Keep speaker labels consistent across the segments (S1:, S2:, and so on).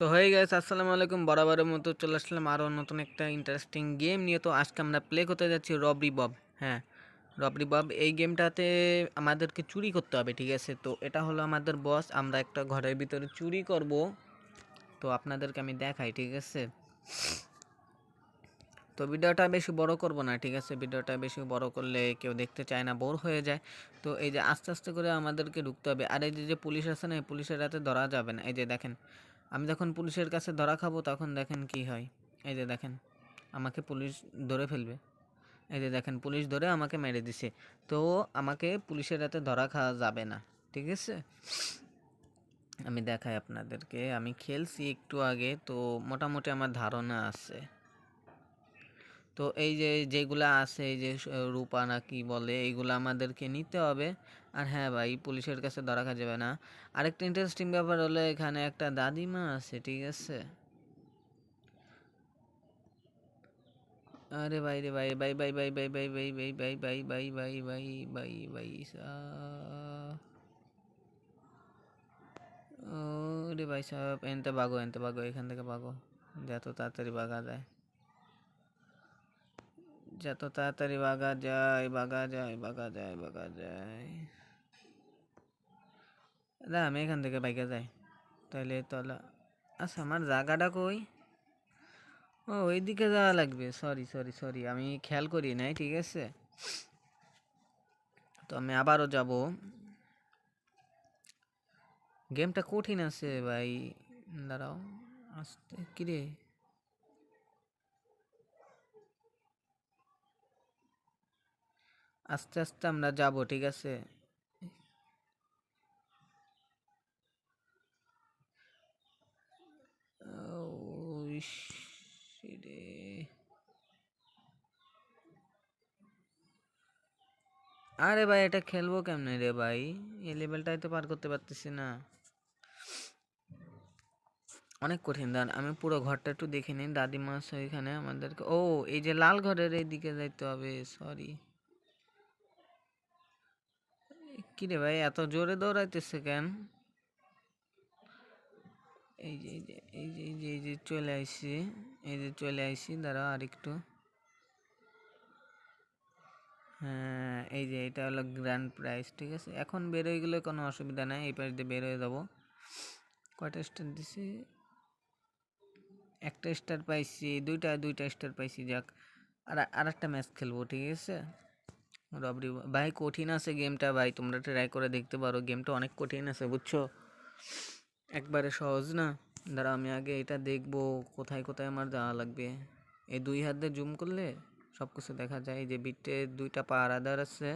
S1: তো হয়ে গেছে, আসসালামু আলাইকুম। বরাবরের মতো চলে আসলাম আরও নতুন একটা ইন্টারেস্টিং গেম নিয়ে। তো আজকে আমরা প্লে করতে যাচ্ছি রবরি বব হ্যাঁ। রবরি বব এই গেমটাতে আমাদেরকে চুরি করতে হবে, ঠিক আছে? তো এটা হলো আমাদের বস আমরা একটা ঘরের ভিতরে চুরি করব। তো আপনাদেরকে আমি দেখাই, ঠিক আছে? তো ভিডিওটা বেশি বড় করব না, ঠিক আছে? ভিডিওটা বেশি বড় করলে কেউ দেখতে চায় না, বোর হয়ে যায়। তো এই যে আস্তে আস্তে করে আমাদেরকে ঢুকতে হবে। আর এই যে পুলিশ আছে না, এই পুলিশের হাতে ধরা যাবে না। এই যে দেখেন আমি যখন পুলিশের কাছে ধরা খাব, তখন দেখেন কি হয়। এই যে দেখেন, আমাকে পুলিশ ধরে ফেলবে। এই যে দেখেন, পুলিশ ধরে আমাকে মেরে দিছে। তো আমাকে পুলিশের হাতে ধরা খাওয়া যাবে না, ঠিক আছে? আমি দেখাই আপনাদেরকে। আমি খেলছি একটু আগে, তো মোটামুটি আমার ধারণা আছে। তো এই যে যেগুলা আছে এই যে রূপা না কি বলে এইগুলো আমাদেরকে নিতে হবে আর হ্যাঁ ভাই পুলিশের কাছে ধরা খাওয়া যাবে না আরেকটা ইন্টারেস্টিং ব্যাপার হলো এখানে একটা দাদিমা আছে ঠিক আছে আরে ভাই রে ভাই ভাই ভাই ভাই ভাই ভাই ভাই ভাই ভাই ভাই ভাই ভাই ভাই ভাই ভাই রে ভাই সাহেব এনতে বাগো এনতে বাগো এখান থেকে বাগো যত তাড়াতাড়ি ভাগা যায় যত তাড়াতাড়ি ভাগা যায় ভাগা যায় ভাগা যায় ভাগা যায় না আমি এখান থেকে বাইকে যাই তাহলে তাহলে আচ্ছা আমার জায়গাটা কই ও ওইদিকে যাওয়া লাগবে সরি সরি সরি আমি খেয়াল করি নাই ঠিক আছে তো আমি আবারও যাব গেমটা কঠিন আছে ভাই দাঁড়াও আস্তে কিরে আস্তে আস্তে আমরা যাব, ঠিক আছে? আরে ভাই, এটা খেলব কেমনে রে ভাই? এই লেভেলটাই তো পার করতে পারতেছি না। অনেক কঠিন দাঁড় আমি পুরো ঘরটা একটু দেখে নিই। দাদিমা ওইখানে আমাদেরকে। ও, এই যে লাল ঘরের এই দিকে যাইতে হবে সরি কি রে ভাই, এত জোরে দৌড়াইতেছে কেন? এই যে এই যে এই যে এই যে এই যে চলে আইসি, এই যে চলে আইসি, দাঁড়াও আর একটু হ্যাঁ এই যে, এটা হলো গ্র্যান্ড প্রাইজ ঠিক আছে? এখন বের হয়ে গেলে কোনো অসুবিধা নাই, এই পাশ দিয়ে বের হয়ে যাব। কয়টা স্টার দিছি? একটা স্টার পাইছি, দুইটা দুইটা স্টার পাইছি, যাক। আর আর একটা ম্যাচ খেলব, ঠিক আছে? রবরি ভাই কঠিন আছে গেমটা, ভাই তোমরা ট্রাই করে দেখতে পারো, গেমটা অনেক কঠিন আছে, বুঝছ? একবারে সহজ না? দাঁড়া আমি আগে এটা দেখব, কোথায় কোথায় আমার যাওয়া লাগবে। এই দুই হাত দিয়ে জুম করলে সব কিছু দেখা যায় যে বিটে দুইটা পা আদার আছে।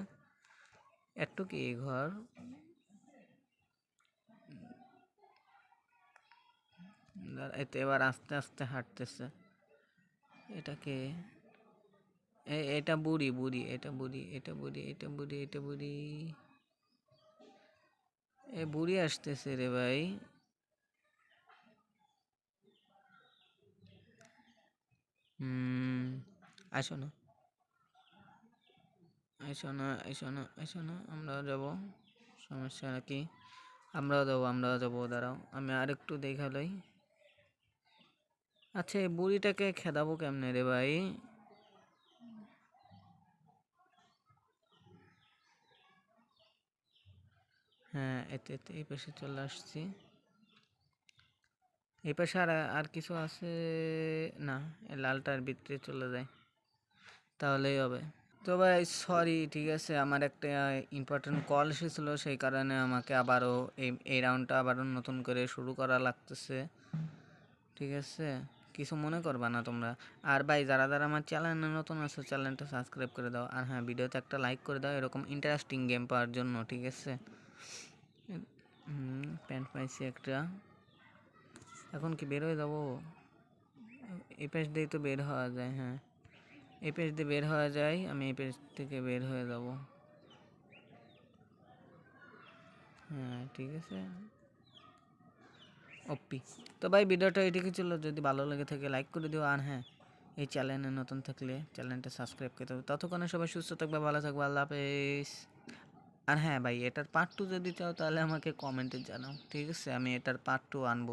S1: একটু কি ঘর? এই এবার আস্তে আস্তে হাঁটতেছে। এটাকে এটা বুড়ি বুড়ি, এটা বুড়ি এটা বুড়ি এটা বুড়ি এটা বুড়ি। এ, বুড়ি আসতেছে রে ভাই। হুম, আসো না। আসো না আসো না আসো না, আমরাও যাব। সমস্যা নাকি আমরাও যাব আমরাও যাব, দাঁড়াও। আমি আরেকটু দেখালই। আচ্ছা এই বুড়িটাকে খেদাবো কেমনে রে ভাই? হ্যাঁ এতে এতে, এই পাশে চলে আসছি। এই পাশে আর আর কিছু আছে? না লালটার ভিতরে চলে যায়। তাহলেই হবে। তো ভাই সরি ঠিক আছে, আমার একটা ইম্পর্টেন্ট কল এসেছিল, সেই কারণে আমাকে আবারও এই এই রাউন্ডটা আবারও নতুন করে শুরু করা লাগতেছে। ঠিক আছে? কিছু মনে করবা না তোমরা? আর ভাই, যারা যারা আমার চ্যানেলে নতুন আছে চ্যানেলটা সাবস্ক্রাইব করে দাও। আর হ্যাঁ ভিডিওতে একটা লাইক করে দাও, এরকম ইন্টারেস্টিং গেম পাওয়ার জন্য, ঠিক আছে? হুম, প্যান্ট পাইছি একটা। এখন কি বের হয়ে যাব? এই পাশ দিয়েই তো বের হওয়া যায় হ্যাঁ। এই পেজ দিয়ে বের হওয়া যায়, আমি এই পেজ থেকে বের হয়ে যাব। হ্যাঁ ঠিক আছে। ওপি তো ভাই, ভিডিওটা এদিকে ছিল। যদি ভালো লেগে থাকে লাইক করে দিও। আর হ্যাঁ এই চ্যানেলে নতুন থাকলে চ্যানেলটা সাবস্ক্রাইব করতে হবে ততক্ষণে সবাই সুস্থ থাকবে, ভালো থাকবে। আল্লাহ হাফেজ। আর হ্যাঁ ভাই, এটার পার্ট টু যদি চাও তাহলে আমাকে কমেন্টে জানাও, ঠিক আছে? আমি এটার পার্ট টু আনব।